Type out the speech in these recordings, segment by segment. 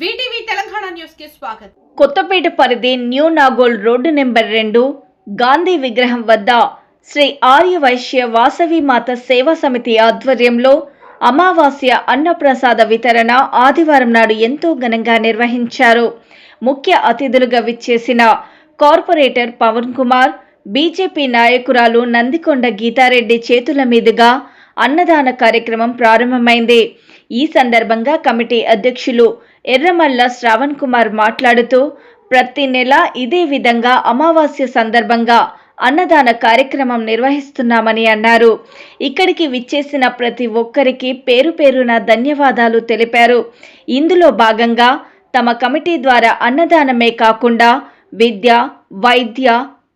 VTV Telangana న్యూస్కి స్వాగతం. కొత్తపేట పరిధి న్యూ నాగోల్ రోడ్డు నెంబర్ రెండు గాంధీ విగ్రహం వద్ద శ్రీ ఆర్యవైశ్య వాసవి మాత సేవా సమితి ఆధ్వర్యంలో అమావాస్య అన్నప్రసాద వితరణ ఆదివారం నాడు ఎంతో ఘనంగా నిర్వహించారు. ముఖ్య అతిథులుగా విచ్చేసిన కార్పొరేటర్ పవన్ కుమార్ బీజేపీ నాయకురాలు నందికొండ గీతారెడ్డి చేతుల మీదుగా అన్నదాన కార్యక్రమం ప్రారంభమైంది. ఈ సందర్భంగా కమిటీ అధ్యక్షులు ఎర్రమల్ల శ్రావణ్ కుమార్ మాట్లాడుతూ ప్రతి నెల ఇదే విధంగా అమావాస్య సందర్భంగా అన్నదాన కార్యక్రమం నిర్వహిస్తున్నామని అన్నారు. ఇక్కడికి విచ్చేసిన ప్రతి ఒక్కరికి పేరు పేరున ధన్యవాదాలు తెలిపారు. ఇందులో భాగంగా తమ కమిటీ ద్వారా అన్నదానమే కాకుండా విద్య వైద్య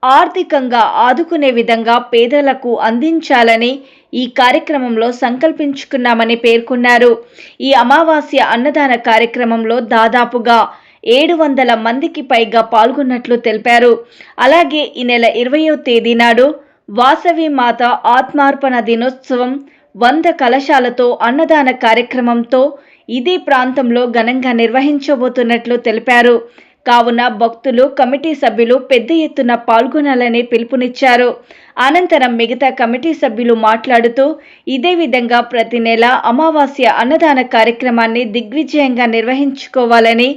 ఆర్థికంగా ఆదుకునే విధంగా పేదలకు అందించాలని ఈ కార్యక్రమంలో సంకల్పించుకున్నామని పేర్కొన్నారు. ఈ అమావాస్య అన్నదాన కార్యక్రమంలో దాదాపుగా ఏడు వందల మందికి పైగా పాల్గొన్నట్లు తెలిపారు. అలాగే ఈ నెల ఇరవయో తేదీ నాడు వాసవి మాత ఆత్మార్పణ దినోత్సవం వంద కలశాలతో అన్నదాన కార్యక్రమంతో ఇదే ప్రాంతంలో ఘనంగా నిర్వహించబోతున్నట్లు తెలిపారు. కావున భక్తులు కమిటీ సభ్యులు పెద్ద ఎత్తున పాల్గొనాలని పిలుపునిచ్చారు. అనంతరం మిగతా కమిటీ సభ్యులు మాట్లాడుతూ ఇదే విధంగా ప్రతి నెల అమావాస్య అన్నదాన కార్యక్రమాన్ని దిగ్విజయంగా నిర్వహించుకోవాలని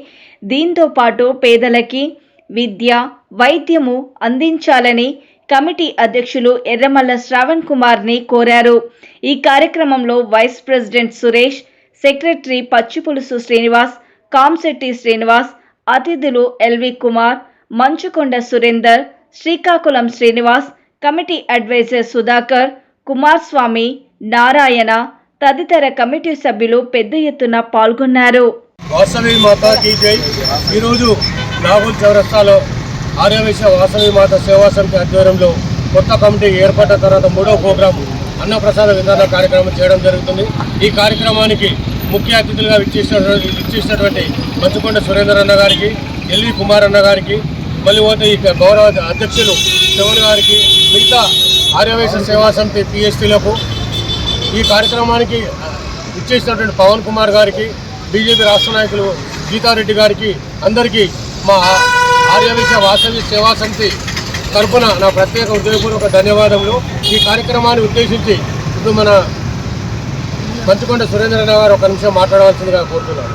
దీంతో పాటు పేదలకి విద్య వైద్యము అందించాలని కమిటీ అధ్యక్షులు ఎర్రమల్ల శ్రావణ్ కుమార్ని కోరారు. ఈ కార్యక్రమంలో vice president Suresh secretary Pachipulusu Srinivas Kamshetti Srinivas అతిథులు L V Kumar Manchukonda Surender Srikakulam Srinivas committee advisor Sudhakar Kumaraswamy Narayana తదితర కమిటీ సభ్యులు పెద్ద ఎత్తున పాల్గొన్నారు. వాసవి మాతాకి జై. ఈరోజు నాగూల్ చౌరస్తాలో ఆర్యవేశ వాసవి మాత సేవా సమితి ఆధ్వర్యంలో కొత్త కమిటీ ఏర్పడిన తర్వాత మూడో ప్రోగ్రాం అన్నప్రసాద విధాన కార్యక్రమం చేయడం జరుగుతుంది. ఈ కార్యక్రమానికి ముఖ్య అతిథులుగా విచ్చేసినటువంటి ఇచ్చేసినటువంటి మంచుకొండ సురేందర్ అన్న గారికి ఎల్వి కుమార్ అన్న గారికి మళ్ళీ పోతే ఈ గౌరవ అధ్యక్షులు శివన్ గారికి మిగతా ఆర్యవేశ సేవా సమితి పిఎస్టీలకు ఈ కార్యక్రమానికి ఇచ్చేసినటువంటి పవన్ కుమార్ గారికి బీజేపీ రాష్ట్ర నాయకులు గీతారెడ్డి గారికి అందరికీ మా ఆర్యవేశ వాసవి సేవా సమితి తరఫున నా ప్రత్యేక ఉద్యోగపూర్వక ధన్యవాదములు. ఈ కార్యక్రమాన్ని ఉద్దేశించి ఇప్పుడు మన మంచుకొండ సురేంద్ర గారు ఒక నిమిషం మాట్లాడవలసిందిగా కోరుతున్నాను.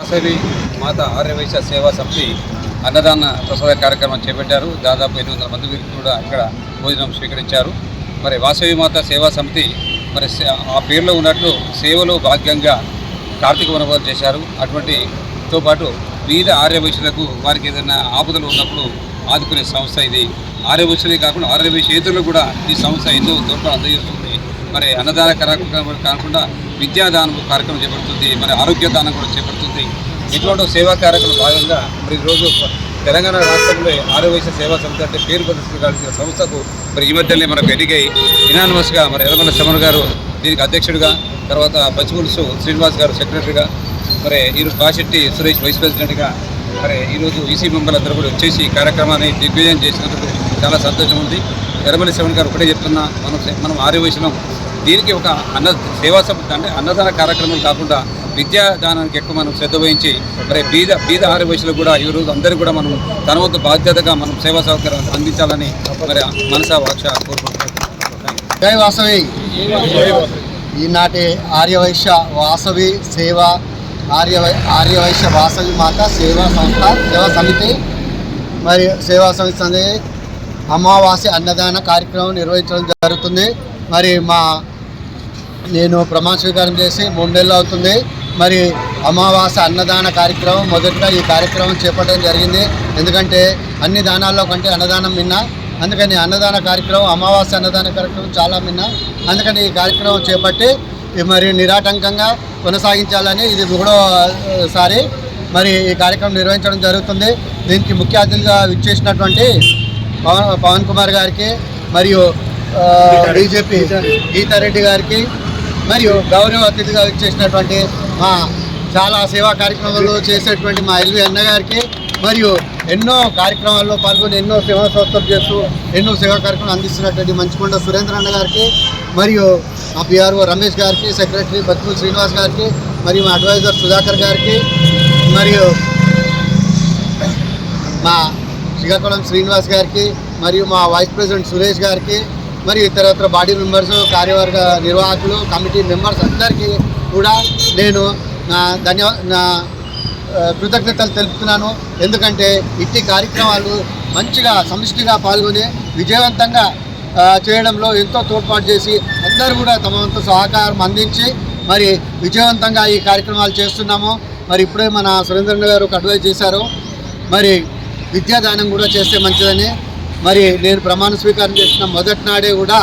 వాసవి మాత ఆర్యవైశ్య సేవా సమితి అన్నదాన ప్రసాద కార్యక్రమం చేపట్టారు. దాదాపు ఎనిమిది వందల మంది వీరికి కూడా ఇక్కడ భోజనం స్వీకరించారు. మరి వాసవి మాత సేవా సమితి మరి సే- ఆ పేరులో ఉన్నట్లు సేవలో భాగ్యంగా కార్తీక వనభోజనం చేశారు. అటువంటితో పాటు వివిధ ఆర్యవైశ్యులకు వారికి ఏదైనా ఆపదలు ఉన్నప్పుడు ఆదుకునే సంస్థ ఇది. ఆర్యవైశ్యులే కాకుండా ఆర్యవైశ్యేతులు కూడా ఈ సంస్థ ఎన్నో తోడ్పాటు అందజేస్తుంది. మరి అన్నదాన కార్యక్రమం కాకుండా విద్యాదానం కార్యక్రమం చేపడుతుంది మరి ఆరోగ్య దానం కూడా చేపడుతుంది. ఇటువంటి సేవా కార్యక్రమం భాగంగా మరి ఈరోజు తెలంగాణ రాష్ట్రంలో ఆరోగ్య సేవా సంస్థ అంటే పేరు ప్రదర్శించాల్సిన సంస్థకు మరి ఈ మధ్యనే మనకు ఎదిగాయి. ఇనానమస్గా మరి ఎర్రమల్ల శమన్ గారు దీనికి అధ్యక్షుడిగా తర్వాత పచ్చిపులుసు శ్రీనివాస్ గారు సెక్రటరీగా మరి ఈరోజు బాశెట్టి సురేష్ వైస్ ప్రెసిడెంట్గా మరి ఈరోజు ఈసీ మెంబర్లందరూ కూడా వచ్చేసి ఈ కార్యక్రమాన్ని దిగ్విజయం చేసినందుకు చాలా సంతోషం ఉంది. ఎర్రమల్లి శివన్ గారు ఒకటే చెప్తున్నా మనం మనం ఆర్యవైశ్యం దీనికి ఒక అన్న సేవా సంస్థ అంటే అన్నదాన కార్యక్రమం కాకుండా విద్యాదానానికి ఎక్కువ మనం శ్రద్ధ వహించి మరి బీద బీద ఆర్యవైశ్యులు కూడా ఈరోజు అందరూ కూడా మనం తన వద్ద బాధ్యతగా మనం సేవా సౌకర్యం అందించాలని మరి మనసా వాక్ష కోరుకుంటున్నాం. జై వాసవి. ఈనాటి ఆర్యవైశ్య వాసవి సేవ ఆర్య ఆర్యవైశ్య వాసవి మాత సేవా సంస్థ సేవా సమితి మరి సేవా సమితి అనేది అమావాస్య అన్నదాన కార్యక్రమం నిర్వహించడం జరుగుతుంది. మరి మా నేను ప్రమాణ స్వీకారం చేసి మూడు నెలలు అవుతుంది. మరి అమావాస్య అన్నదాన కార్యక్రమం మొదటగా ఈ కార్యక్రమం చేపట్టడం జరిగింది. ఎందుకంటే అన్ని దానాల్లో కంటే అన్నదానం మిన్న. అందుకని అన్నదాన కార్యక్రమం అమావాస్య అన్నదాన కార్యక్రమం చాలా మిన్న. అందుకని ఈ కార్యక్రమం చేపట్టి మరి నిరాటంకంగా కొనసాగించాలని ఇది మూడోసారి మరి ఈ కార్యక్రమం నిర్వహించడం జరుగుతుంది. దీనికి ముఖ్య అతిథిగా విచ్చేసినటువంటి పవన్ పవన్ కుమార్ గారికి మరియు బీజేపీ గీతారెడ్డి. గారికి మరియు గౌరవ అతిథిగా ఇచ్చేసినటువంటి మా చాలా సేవా కార్యక్రమాలు చేసేటువంటి మా ఎల్వి అన్న గారికి మరియు ఎన్నో కార్యక్రమాల్లో పాల్గొని ఎన్నో సేవా సంస్థలు చేస్తూ ఎన్నో సేవా కార్యక్రమాలు అందిస్తున్నటువంటి మంచికొండ సురేంద్ర అన్న గారికి మరియు మా పిఆర్ఓ రమేష్ గారికి సెక్రటరీ బతుకుల శ్రీనివాస్ గారికి మరియు మా అడ్వైజర్ సుధాకర్ గారికి మరియు మా శ్రీకాకుళం శ్రీనివాస్ గారికి మరియు మా వైస్ ప్రెసిడెంట్ సురేష్ గారికి మరియు ఇతరత్ర బాడీ మెంబర్స్ కార్యవర్గ నిర్వాహకులు కమిటీ మెంబర్స్ అందరికీ కూడా నేను నా ధన్యవా నా కృతజ్ఞతలు తెలుపుతున్నాను. ఎందుకంటే ఇట్టి కార్యక్రమాలు మంచిగా సమిష్టిగా పాల్గొని విజయవంతంగా చేయడంలో ఎంతో తోడ్పాటు చేసి అందరూ కూడా తమ వంత సహకారం అందించి మరి విజయవంతంగా ఈ కార్యక్రమాలు చేస్తున్నాము. మరి ఇప్పుడే మన సురేంద్రన్ గారు ఒక అడ్వైజ్ చేశారు. మరి విద్యాదానం కూడా చేస్తే మంచిదని. మరి నేను ప్రమాణ స్వీకారం చేసిన మొదటి నాడే కూడా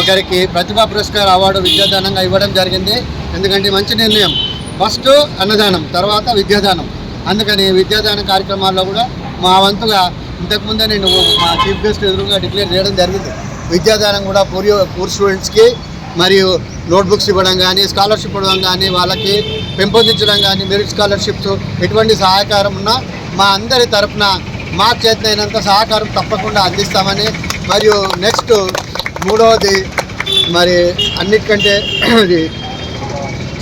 ఒకరికి ప్రతిభా పురస్కార్ అవార్డు విద్యాదానంగా ఇవ్వడం జరిగింది. ఎందుకంటే మంచి నిర్ణయం. ఫస్ట్ అన్నదానం తర్వాత విద్యాదానం. అందుకని విద్యాదానం కార్యక్రమాల్లో కూడా మా వంతుగా ఇంతకుముందే నేను మా చీఫ్ గెస్ట్ ఎదురుగా డిక్లేర్ చేయడం జరిగింది. విద్యాదానం కూడా పూర్ పూర్ స్టూడెంట్స్కి మరియు నోట్బుక్స్ ఇవ్వడం కానీ స్కాలర్షిప్ ఇవ్వడం కానీ వాళ్ళకి పెంపొందించడం కానీ మెరిట్ స్కాలర్షిప్స్ ఎటువంటి సహకారం ఉన్నా మా అందరి తరపున మా చేతనైనంత సహకారం తప్పకుండా అందిస్తామని మరియు నెక్స్ట్ మూడవది మరి అన్నిటికంటే ఇది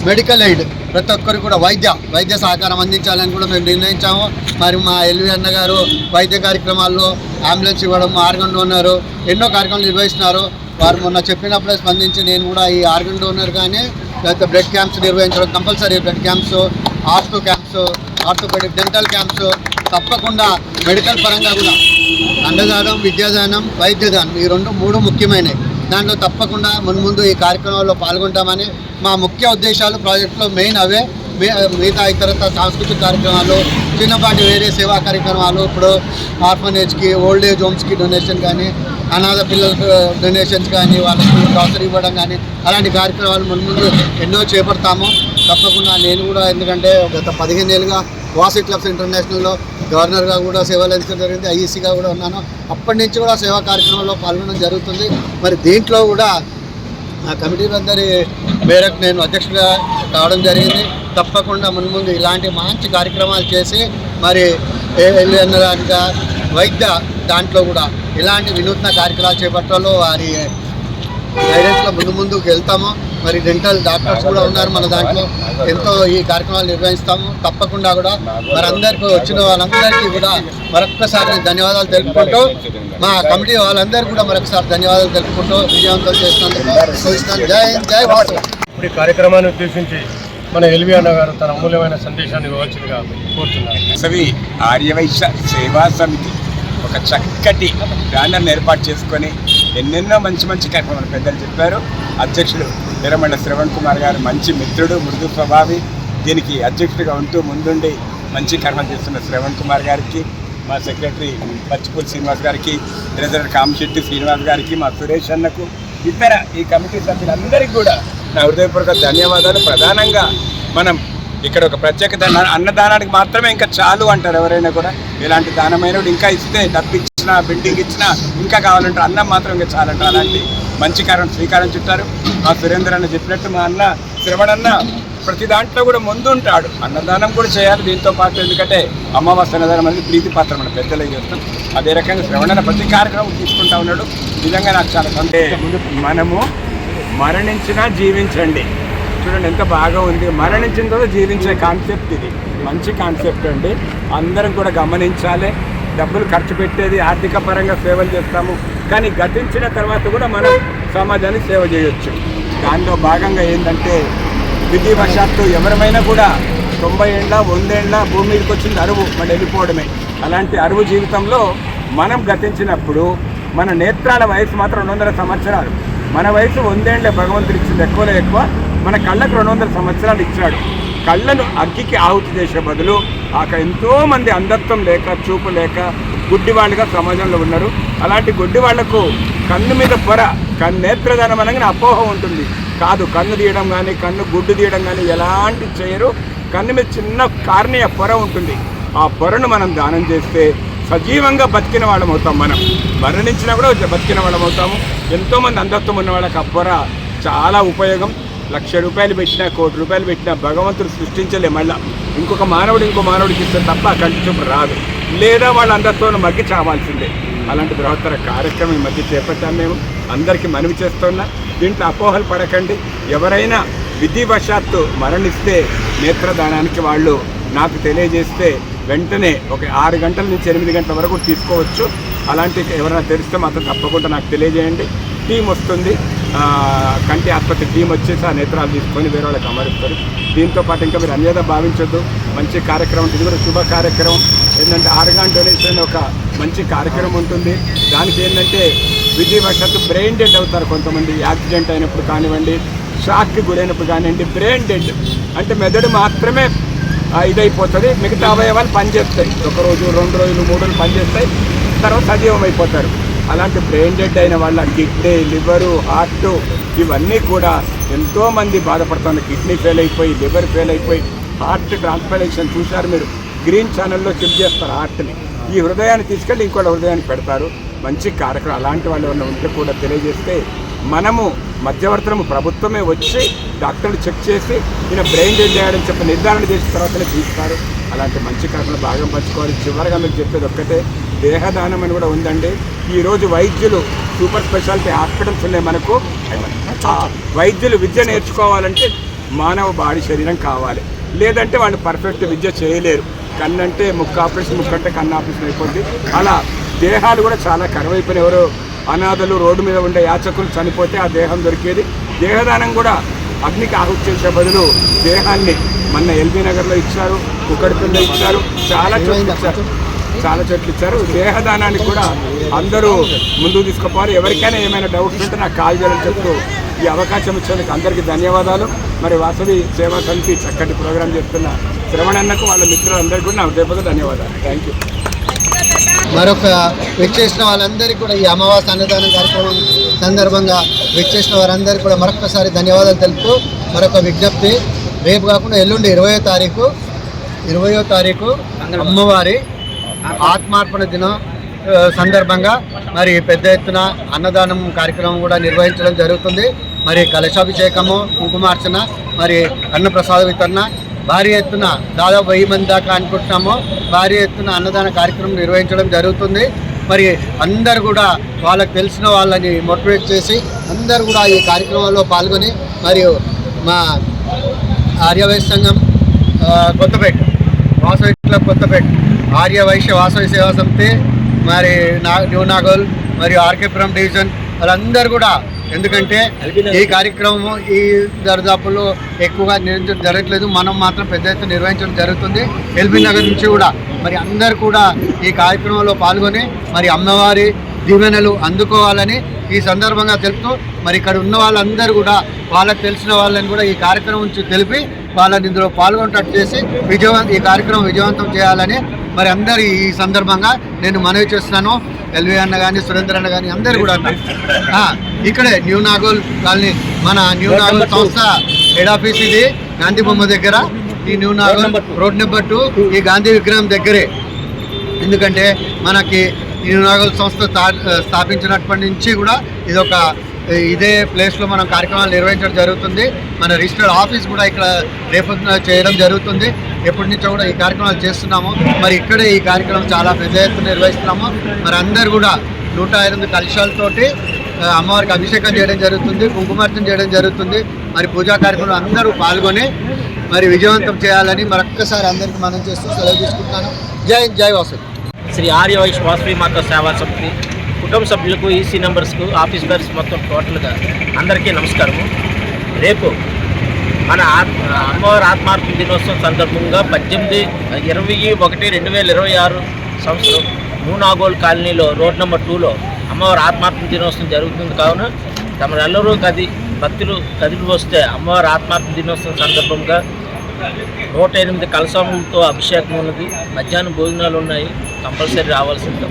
మెడికల్ ఎయిడ్ ప్రతి ఒక్కరికి కూడా వైద్య వైద్య సహకారం అందించాలని కూడా మేము నిర్ణయించాము. మరి మా ఎల్వి అన్న గారు వైద్య కార్యక్రమాల్లో అంబులెన్స్ ఇవ్వడం ఆర్గన్ డోనర్ ఎన్నో కార్యక్రమాలు నిర్వహిస్తున్నారు. వారు మొన్న చెప్పినప్పుడే స్పందించి నేను కూడా ఈ ఆర్గన్ డోనర్ కానీ లేకపోతే బ్లడ్ క్యాంప్స్ నిర్వహించడం compulsory. Blood camps ortho camps orthopaedic dental camps తప్పకుండా మెడికల్ పరంగా కూడా అన్నదానం విద్యాదానం వైద్యదానం ఈ రెండు మూడు ముఖ్యమైనవి. దాంట్లో తప్పకుండా మున్ముందు ఈ కార్యక్రమాల్లో పాల్గొంటామని మా ముఖ్య ఉద్దేశాలు ప్రాజెక్టులో మెయిన్ అవే. మిగతా ఇతరత సాంస్కృతిక కార్యక్రమాలు చిన్నపాటి వేరే సేవా కార్యక్రమాలు ఇప్పుడు ఆర్ఫనేజ్కి ఓల్డ్ ఏజ్ హోమ్స్కి డొనేషన్ కానీ అనాథ పిల్లలకు డొనేషన్స్ కానీ వాళ్ళకి గ్రాసరీ ఇవ్వడం కానీ అలాంటి కార్యక్రమాలు మున్ ముందు ఎన్నో చేపడతాము. తప్పకుండా నేను కూడా ఎందుకంటే గత పదిహేను ఏళ్ళుగా వాసి క్లబ్స్ ఇంటర్నేషనల్లో గవర్నర్గా కూడా సేవలు అందించడం జరిగింది ఐఈసీగా కూడా ఉన్నాను. అప్పటి నుంచి కూడా సేవా కార్యక్రమంలో పాల్గొనడం జరుగుతుంది. మరి దీంట్లో కూడా ఆ కమిటీ అందరి మేరకు నేను అధ్యక్షుడిగా కావడం జరిగింది. తప్పకుండా మున్ముందు ఇలాంటి మంచి కార్యక్రమాలు చేసి మరి వెళ్ళి వైద్య దాంట్లో కూడా ఇలాంటి వినూత్న కార్యక్రమాలు చేపట్టాలో వారి గైడెన్స్లో ముందు ముందుకు వెళ్తాము. మరి డెంటల్ డాక్టర్స్ కూడా ఉన్నారు మన దాంట్లో. ఎంతో ఈ కార్యక్రమాలు నిర్వహిస్తాము. తప్పకుండా కూడా మరి అందరికీ వచ్చిన వాళ్ళందరికీ కూడా మరొక్కసారి ధన్యవాదాలు తెలుపుకుంటూ మా కమిటీ వాళ్ళందరికీ కూడా మరొకసారి ధన్యవాదాలు తెలుపుకుంటూ విజయవంతం చేసినందుకు చూస్తాను జై హింద్, జై వాసు ఇప్పుడు ఈ కార్యక్రమాన్ని ఉద్దేశించి మన ఎల్వి అన్న గారు తన అమూల్యమైన సందేశాన్ని ఇవ్వాల్సిందిగా కోరుతున్నారు వాసవి ఆర్యవైశ్య సేవా సమితి ఒక చక్కటి బ్యానర్ని ఏర్పాటు చేసుకొని ఎన్నెన్నో మంచి మంచి కార్యక్రమాలు పెద్దలు చెప్పారు. అధ్యక్షుడు వీరమండ శ్రవణ్ కుమార్ గారు మంచి మిత్రుడు మృదు స్వభావి. దీనికి అధ్యక్షుడిగా ఉంటూ ముందుండి మంచి కర్మ చేస్తున్న శ్రవణ్ కుమార్ గారికి మా సెక్రటరీ పచ్చిపూడి శ్రీనివాస్ గారికి ట్రెజరర్ కామశెట్టి శ్రీనివాస్ గారికి మా సురేష్ అన్నకు ఇతర ఈ కమిటీ సభ్యులందరికీ కూడా నా హృదయపూర్వక ధన్యవాదాలు. ప్రధానంగా మనం ఇక్కడ ఒక ప్రత్యేక అన్నదానానికి మాత్రమే ఇంకా చాలు అంటారు ఎవరైనా కూడా. ఇలాంటి దానమైన ఇంకా ఇస్తే డబ్బు ఇచ్చినా బిల్డింగ్ ఇచ్చినా ఇంకా కావాలంటారు. అన్నం మాత్రం ఇంకా చాలంటారు. అలాంటి మంచి కారణం శ్రీకారం చుట్టారు. ఆ సురేందర్ అన్న చెప్పినట్టు మా అన్న శ్రవణన్న ప్రతి దాంట్లో కూడా ముందుంటాడు అన్నదానం కూడా చేయాలి దీంతో పాటు ఎందుకంటే అమావాస్య అన్నదానం అనేది ప్రీతి పాత్ర మన పెద్దలు చేస్తాం. అదే రకంగా శ్రవణన్న ప్రతి కార్యక్రమం తీసుకుంటా ఉన్నాడు. నిజంగా నాకు చాలా సంతోషం. మనము మరణించినా జీవించండి. చూడండి ఎంత బాగా ఉంది. మరణించిన తర్వాత జీవించే కాన్సెప్ట్ ఇది. మంచి కాన్సెప్ట్ అండి. అందరం కూడా గమనించాలి. డబ్బులు ఖర్చు పెట్టేది ఆర్థిక పరంగా సేవలు చేస్తాము. కానీ గతించిన తర్వాత కూడా మనం సమాజానికి సేవ చేయొచ్చు. దానిలో భాగంగా ఏంటంటే విధివశాత్తు ఎవరమైనా కూడా తొంభై ఏండ్ల వందేండ్ల భూమి మీదకి వచ్చింది అరువు మన వెళ్ళిపోవడమే. అలాంటి అరువు జీవితంలో మనం గతించినప్పుడు మన నేత్రాల వయసు మాత్రం రెండు వందల సంవత్సరాలు. మన వయసు వందేళ్ళే భగవంతుడు ఇచ్చింది ఎక్కువలో ఎక్కువ మన కళ్ళకు రెండు వందల సంవత్సరాలు ఇచ్చాడు. కళ్ళను అగ్గికి ఆహుతి చేసే బదులు అక్కడ ఎంతోమంది అంధత్వం లేక చూపు లేక గుడ్డివాళ్ళుగా సమాజంలో ఉన్నారు. అలాంటి గుడ్డివాళ్ళకు కన్ను మీద పొర కన్ను నేత్రదానం అనగానే అపోహ ఉంటుంది. కాదు కన్ను తీయడం కానీ కన్ను గుడ్డు తీయడం కానీ ఎలాంటి చేయరు. కన్ను మీద చిన్న కార్నియ పొర ఉంటుంది. ఆ పొరను మనం దానం చేస్తే సజీవంగా బతికిన వాళ్ళం అవుతాం మనం. మరణించినా కూడా బతికిన వాళ్ళం అవుతాము. ఎంతోమంది అంధత్వం ఉన్న వాళ్ళకి ఆ పొర చాలా ఉపయోగం. లక్ష రూపాయలు పెట్టినా కోటి రూపాయలు పెట్టినా భగవంతుడు సృష్టించలే మళ్ళా. ఇంకొక మానవుడు ఇంకో మానవుడికి ఇస్తే తప్ప కంటి చూపు రాదు. లేదా వాళ్ళ అంధత్వం మగ్గి చావాల్సిందే. అలాంటి బృహత్తర కార్యక్రమం ఈ మధ్య చేపట్టాం మేము. అందరికీ మనవి చేస్తున్నా. దీంట్లో అపోహలు పడకండి. ఎవరైనా విధివశాత్తు మరణిస్తే నేత్రదానానికి వాళ్ళు నాకు తెలియజేస్తే వెంటనే ఒక ఆరు గంటల నుంచి ఎనిమిది గంటల వరకు తీసుకోవచ్చు. అలాంటి ఎవరైనా తెలిస్తే మాత్రం తప్పకుండా నాకు తెలియజేయండి. టీం వస్తుంది. కంటి ఆసుపత్రి టీం వచ్చేసి ఆ నేత్రాలు తీసుకొని వేరే వాళ్ళకి అమరుస్తారు. దీంతో పాటు ఇంకా మీరు అన్యత భావించొద్దు. మంచి కార్యక్రమం ఇది కూడా శుభ కార్యక్రమం. ఏంటంటే ఆర్గాన్ డొనేషన్ ఒక మంచి కార్యక్రమం ఉంటుంది. దానికి ఏంటంటే విజయవశాత్తు బ్రెయిన్ డెడ్ అవుతారు కొంతమంది. యాక్సిడెంట్ అయినప్పుడు కానివ్వండి షాక్కి గురైనప్పుడు కానివ్వండి బ్రెయిన్ డెడ్. అంటే మెదడు మాత్రమే ఇదైపోతుంది. మిగతా అవయవాలు పనిచేస్తాయి. ఒక రోజు రెండు రోజులు మూడు రోజులు పనిచేస్తాయి. తర్వాత సజీవం అయిపోతారు అలాంటి బ్రెయిన్ డెడ్ అయిన వాళ్ళ కిడ్నీ లివరు హార్ట్ ఇవన్నీ కూడా ఎంతోమంది బాధపడుతున్నారు. కిడ్నీ ఫెయిల్ అయిపోయి లివర్ ఫెయిల్ అయిపోయి హార్ట్ ట్రాన్స్ప్లాంటేషన్ చూశారు మీరు. గ్రీన్ ఛానల్లో చెక్ చేస్తారు హార్ట్ని. ఈ హృదయాన్ని తీసుకెళ్ళి ఇంకోటి హృదయాన్ని పెడతారు. మంచి కార్యక్రమం అలాంటి వాళ్ళు ఏమైనా ఉంటే కూడా తెలియజేస్తే మనము మధ్యవర్తనము ప్రభుత్వమే వచ్చి డాక్టర్లు చెక్ చేసి ఈయన బ్రెయిన్ డెడ్ అయ్యాడని చెప్పి నిర్ధారణ చేసిన తర్వాతనే తీస్తారు అలాంటి మంచి కార్యక్రమం భాగం పంచుకోవాలి. చివరిగా మీకు చెప్పేది ఒక్కటే దేహదానం అని కూడా ఉందండి. ఈరోజు వైద్యులు సూపర్ స్పెషాలిటీ హాస్పిటల్స్ ఉన్నాయి మనకు. వైద్యులు విద్య నేర్చుకోవాలంటే మానవ బాడీ శరీరం కావాలి. లేదంటే వాళ్ళు పర్ఫెక్ట్ విద్య చేయలేరు. కన్నంటే ముక్క ఆపరేషన్ ముక్కంటే కన్ను ఆపరేషన్ అయిపోద్ది. అలా దేహాలు కూడా చాలా కరువైపోయిన ఎవరు అనాథలు రోడ్డు మీద ఉండే యాచకులు చనిపోతే ఆ దేహం దొరికేది. దేహదానం కూడా అగ్నికి ఆహుతి చేసే బదులు దేహాన్ని మొన్న ఎల్బీ నగర్లో ఇచ్చారు కుక్కడిపల్లిలో ఇచ్చారు చాలా చోట్ల ఇచ్చారు. చాలా చెట్లు ఇచ్చారు. దేహదానానికి కూడా అందరూ ముందుకు తీసుకుపోవాలి. ఎవరికైనా ఏమైనా డౌట్స్ ఉంటే నాకు కాల్ చేయాలని చెప్తూ ఈ అవకాశం ఇచ్చేందుకు అందరికీ ధన్యవాదాలు. మరి వాసవి సేవా సమితి చక్కటి ప్రోగ్రాం చేస్తున్న శ్రవణన్నకు వాళ్ళ మిత్రులందరికీ కూడా నా హృదయపూర్వక ధన్యవాదాలు. థ్యాంక్ యూ మరొక విచ్చేసిన వాళ్ళందరికీ కూడా ఈ అమావాస్య అన్నదానం కార్యక్రమం సందర్భంగా విచ్చేసిన వారందరికీ కూడా మరొకసారి ధన్యవాదాలు తెలుపుతూ మరొక విజ్ఞప్తి. రేపు కాకుండా ఎల్లుండి ఇరవయో తారీఖు ఇరవయో తారీఖు అమ్మవారి ఆత్మార్పణ దినం సందర్భంగా మరి పెద్ద ఎత్తున అన్నదానం కార్యక్రమం కూడా నిర్వహించడం జరుగుతుంది. మరి కలశాభిషేకము కుంకుమార్చన మరి అన్నప్రసాద వితరణ. భారీ ఎత్తున దాదాపు వెయ్యి మంది దాకా అనుకుంటున్నాము. భారీ ఎత్తున అన్నదాన కార్యక్రమం నిర్వహించడం జరుగుతుంది. మరి అందరు కూడా వాళ్ళకు తెలిసిన వాళ్ళని మోటివేట్ చేసి అందరు కూడా ఈ కార్యక్రమంలో పాల్గొని మరియు మా ఆర్యవైశ్య సంఘం కొత్తపేట వాసవి క్లబ్ కొత్తపేట. ఆర్య వైశ్య వాసవి సేవా సమితి మరి నా న్యూ నాగోల్ మరియు ఆర్కేపురం డివిజన్ వాళ్ళందరూ కూడా ఎందుకంటే ఈ కార్యక్రమం ఈ దరిదాపుల్లో ఎక్కువగా నిర్వహించడం జరగట్లేదు. మనం మాత్రం పెద్ద ఎత్తున నిర్వహించడం జరుగుతుంది. ఎల్బీ నగర్ నుంచి కూడా మరి అందరు కూడా ఈ కార్యక్రమంలో పాల్గొని మరి అమ్మవారి దీవెనలు అందుకోవాలని ఈ సందర్భంగా తెలుపుతూ మరి ఇక్కడ ఉన్న వాళ్ళందరూ కూడా వాళ్ళకి తెలిసిన వాళ్ళని కూడా ఈ కార్యక్రమం నుంచి తెలిపి వాళ్ళని ఇందులో పాల్గొనేటట్టు చేసి విజయవంతం ఈ కార్యక్రమం విజయవంతం చేయాలని మరి అందరు ఈ సందర్భంగా నేను మనవి చేస్తున్నాను. ఎల్వి అన్న కానీ సురేంద్ర అన్న కానీ అందరు కూడా ఇక్కడే న్యూ నాగోల్ కాలనీ మన న్యూ నాగోల్ సంస్థ హెడ్ ఆఫీస్ ఇది గాంధీ బొమ్మ దగ్గర. ఈ new Nagole road number two ఈ గాంధీ విగ్రహం దగ్గరే. ఎందుకంటే మనకి ఈ సంస్థ స్థా- స్థాపించినప్పటి నుంచి కూడా ఇది ఒక ఇదే ప్లేస్లో మనం కార్యక్రమాలు నిర్వహించడం జరుగుతుంది. మన రిజిస్టర్డ్ ఆఫీస్ కూడా ఇక్కడ రేపు చేయడం జరుగుతుంది. ఎప్పటి నుంచో కూడా ఈ కార్యక్రమాలు చేస్తున్నాము. మరి ఇక్కడే ఈ కార్యక్రమం చాలా పెద్ద ఎత్తున నిర్వహిస్తున్నాము. మరి అందరు కూడా నూట ఎనిమిది కలశాలతోటి అమ్మవారికి అభిషేకం చేయడం జరుగుతుంది కుంకుమార్చన చేయడం జరుగుతుంది. మరి పూజా కార్యక్రమంలో అందరూ పాల్గొని మరి విజయవంతం చేయాలని మరొక్కసారి అందరికీ మనం చేస్తూ సెలవు తీసుకుంటాను జై జై వాసు శ్రీ ఆర్య వైశ్య మాత సేవా సమితి కుటుంబ సభ్యులకు ఈసీ నెంబర్స్కు ఆఫీస్ బర్స్ మొత్తం టోటల్గా అందరికీ నమస్కారము. రేపు మన ఆత్- అమ్మవారి ఆత్మార్పణ దినోత్సవం సందర్భంగా పద్దెనిమిది ఇరవై ఒకటి రెండు వేల ఇరవై ఆరు సంవత్సరం మూనాగోల్ కాలనీలో రోడ్ నెంబర్ టూలో అమ్మవారి ఆత్మార్పణ దినోత్సవం జరుగుతుంది. కావున తమరెల్లరూ కది భక్తులు కదిలి వస్తే అమ్మవారి ఆత్మార్పణ దినోత్సవం సందర్భంగా నూట ఎనిమిది కలసములతో అభిషేకం ఉన్నది. మధ్యాహ్నం భోజనాలు ఉన్నాయి. కంపల్సరీ రావాల్సిందే.